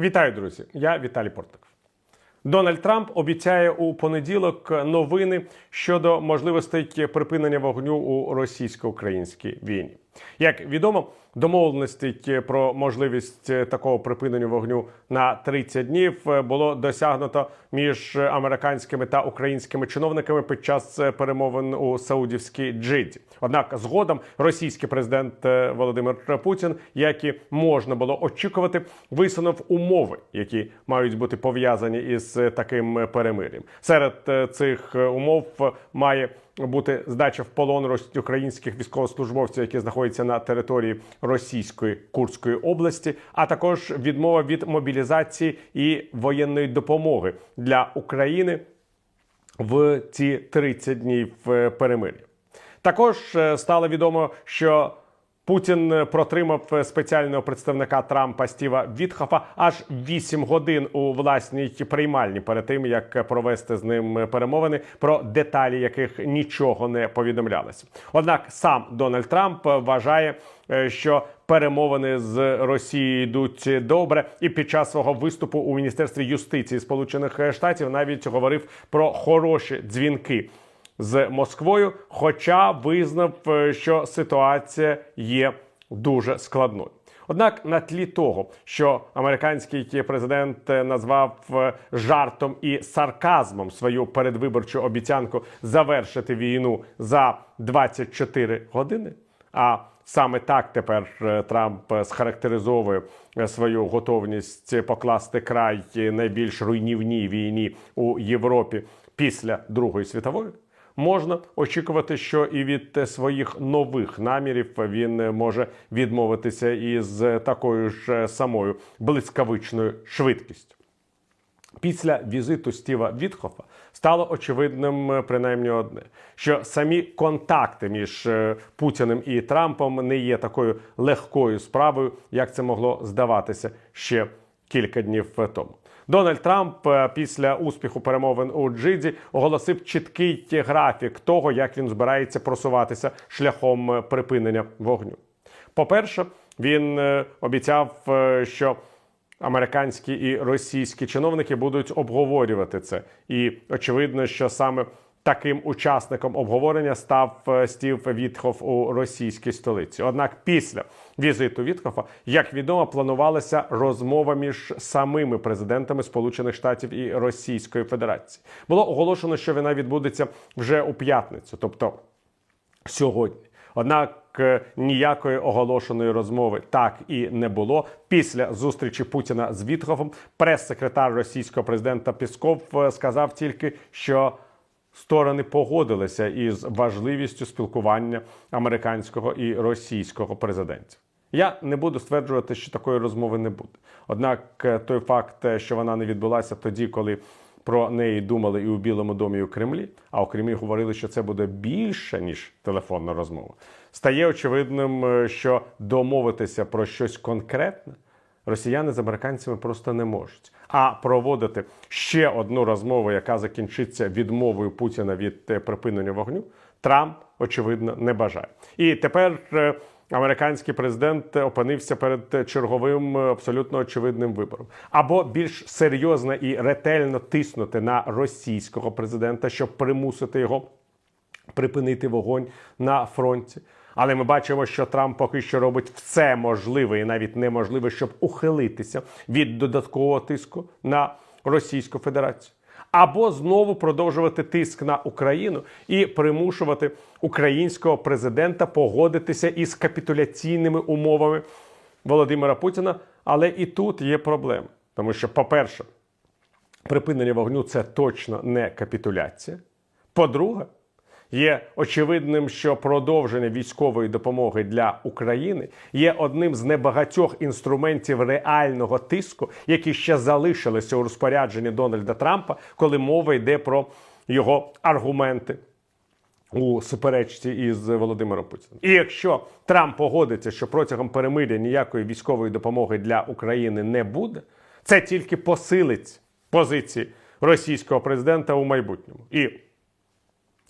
Вітаю, друзі! Я Віталій Портник. Дональд Трамп обіцяє у понеділок новини щодо можливостей припинення вогню у російсько-українській війні. Як відомо, домовленості про можливість такого припинення вогню на 30 днів було досягнуто між американськими та українськими чиновниками під час перемовин у Саудівській Джиді. Однак згодом російський президент Володимир Путін, як і можна було очікувати, висунув умови, які мають бути пов'язані із таким перемир'ям. Серед цих умов має бути здача в полон українських військовослужбовців, які знаходяться на території Російської Курської області, а також відмова від мобілізації і воєнної допомоги для України в ці 30 днів е, перемир'я. Також е, стало відомо, що Путін е, протримав е, спеціального представника Трампа Стіва Вітхофа аж 8 годин у власній приймальні перед тим, як провести з ним перемовини, про деталі яких нічого не повідомлялося. Однак сам Дональд Трамп вважає, е, що перемовини з Росією йдуть добре, і під час свого виступу у міністерстві юстиції Сполучених Штатів навіть говорив про хороші дзвінки з Москвою, хоча визнав, е, що ситуація є дуже складною. Однак на тлі того, що американський президент е, назвав е, жартом і сарказмом свою передвиборчу обіцянку завершити війну за 24 години. А саме так тепер Трамп схарактеризовує свою готовність покласти край найбільш руйнівній війні у Європі після Другої світової. Можна очікувати, що і від е, своїх нових намірів він е, може відмовитися із такою ж е, самою блискавичною швидкістю. Після візиту Стіва Вітхофа стало очевидним е, принаймні одне: що самі контакти між е, Путіним і Трампом не є такою легкою справою, як це могло здаватися ще кілька днів тому. Дональд Трамп е, після успіху перемовин у Джиді оголосив чіткий графік того, як він збирається просуватися шляхом е, припинення вогню. По-перше, він е, обіцяв, що американські і російські чиновники будуть обговорювати це. І очевидно, що саме таким учасником обговорення став е, Стів Вітхоф у російській столиці. Однак після візиту Вітхофа, як відомо, планувалася розмова між самими президентами Сполучених Штатів і Російської Федерації. Було оголошено, що вона відбудеться вже у п'ятницю, тобто сьогодні. Однак е, ніякої оголошеної розмови так і не було. Після зустрічі Путіна з Вітхофом прес-секретар російського президента Пісков е, сказав тільки, що сторони погодилися із важливістю спілкування американського і російського президентів. Я не буду стверджувати, що такої розмови не буде. Однак е, той факт, е, що вона не відбулася тоді, коли про неї думали і у Білому домі, і у Кремлі, а у Кремлі говорили, що це буде більше ніж телефонна розмова. Стає очевидним, е, що домовитися про щось конкретне росіяни з американцями просто не можуть. А проводити ще одну розмову, яка закінчиться відмовою Путіна від е, припинення вогню, Трамп очевидно не бажає. І тепер е, американський президент опинився перед черговим е, абсолютно очевидним вибором: або більш серйозно і ретельно тиснути на російського президента, щоб примусити його припинити вогонь на фронті. Але ми бачимо, що Трамп поки що робить все можливе і навіть неможливе, щоб ухилитися від додаткового тиску на Російську Федерацію. Або знову продовжувати тиск на Україну і примушувати українського президента погодитися із капітуляційними умовами Володимира Путіна. Але і тут є проблема, тому що, по-перше, припинення вогню це точно не капітуляція. По-друге, є очевидним, що продовження військової допомоги для України є одним з небагатьох інструментів реального тиску, які ще залишилися у розпорядженні Дональда Трампа, коли мова йде про його аргументи. У суперечці із Володимиром Путіним. І якщо Трамп погодиться, що протягом перемиря ніякої військової допомоги для України не буде, це тільки посилить позиції російського президента у майбутньому і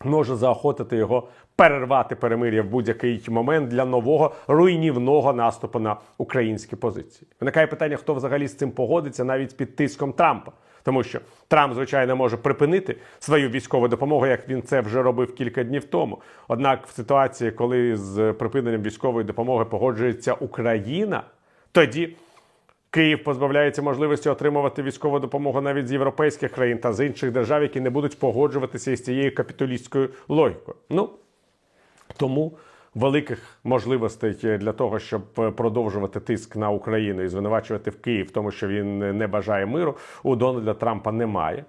може заохотити його перервати перемир'я в будь-який момент для нового руйнівного наступу на українські позиції. Виникає питання, хто взагалі з цим погодиться навіть під тиском Трампа. Тому що Трамп, звичайно, може припинити свою військову допомогу, як він це вже робив кілька днів тому. Однак, в ситуації, коли з припиненням військової допомоги погоджується Україна, тоді Київ позбавляється можливості отримувати військову допомогу навіть з європейських країн та з інших держав, які не будуть погоджуватися із цією капіталістською логікою. Ну тому великих можливостей для того, щоб продовжувати тиск на Україну і звинувачувати в Київ в тому, що він не бажає миру, у Дональда Трампа немає.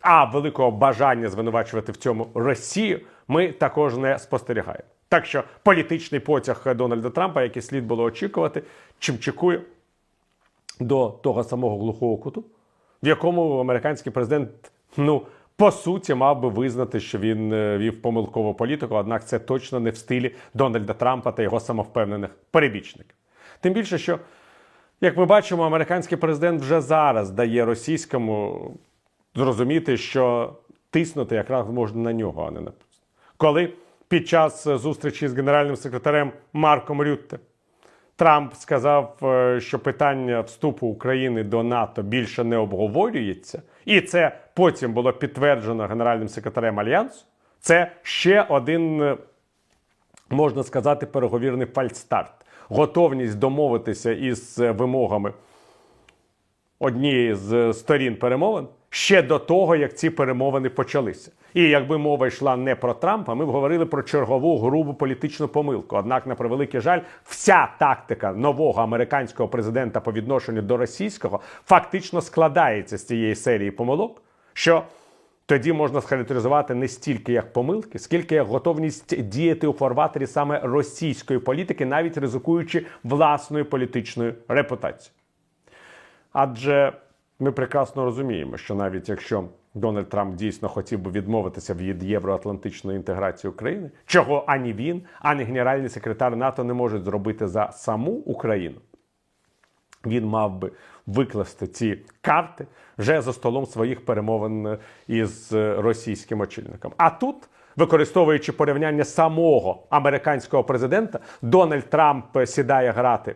А великого бажання звинувачувати в цьому Росію ми також не спостерігаємо. Так що політичний потяг Дональда Трампа, який слід було очікувати, чимчикує до того самого глухого куту, в якому американський президент, ну по суті, мав би визнати, що він е, вів помилкову політику, однак це точно не в стилі Дональда Трампа та його самовпевнених перебічників. Тим більше, що, як ми бачимо, американський президент вже зараз дає російському зрозуміти, що тиснути якраз можна на нього, а не на. Коли під час зустрічі з генеральним секретарем Марком Рютте Трамп сказав, е, що питання вступу України до НАТО більше не обговорюється, і це потім було підтверджено генеральним секретарем Альянсу. Це ще один, е, можна сказати, переговірний фальстарт. Готовність домовитися із е, вимогами однієї з сторін перемовин ще до того, як ці перемовини почалися. І якби мова йшла не про Трампа, ми б говорили про чергову грубу політичну помилку. Однак, на превеликий жаль, вся тактика нового американського президента по відношенню до російського фактично складається з цієї серії помилок, що тоді можна схарактеризувати не стільки як помилки, скільки як готовність діяти у фарватері саме російської політики, навіть ризикуючи власною політичною репутацією. Адже ми прекрасно розуміємо, що навіть якщо Дональд Трамп дійсно хотів би відмовитися від євроатлантичної інтеграції України, чого ані він, ані генеральний секретар НАТО не можуть зробити за саму Україну, він мав би викласти ці карти вже за столом своїх перемовин із російським очільником. А тут, використовуючи порівняння самого американського президента, Дональд Трамп сідає грати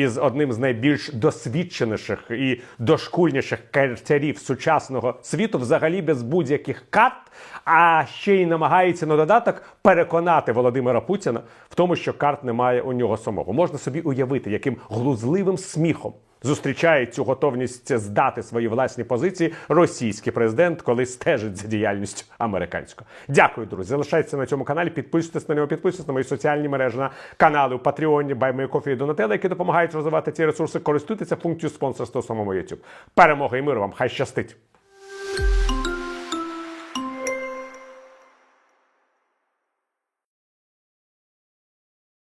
із одним з найбільш досвідченіших і дошкульніших карцярів сучасного світу, взагалі без будь-яких карт, а ще й намагається на додаток переконати Володимира Путіна в тому, що карт немає у нього самого. Можна собі уявити, яким глузливим сміхом. Зустрічає цю готовність здати свої власні позиції російський президент, коли стежить за діяльністю американського. Дякую, друзі. Залишайтеся на цьому каналі. Підписуйтесь на нього, підписуйтесь на мої соціальні мережі на канали у Патреоні, Баймейкофі і Донателла, які допомагають розвивати ці ресурси. Користуйтеся функцією спонсорства самому YouTube. Перемоги і миру вам! Хай щастить!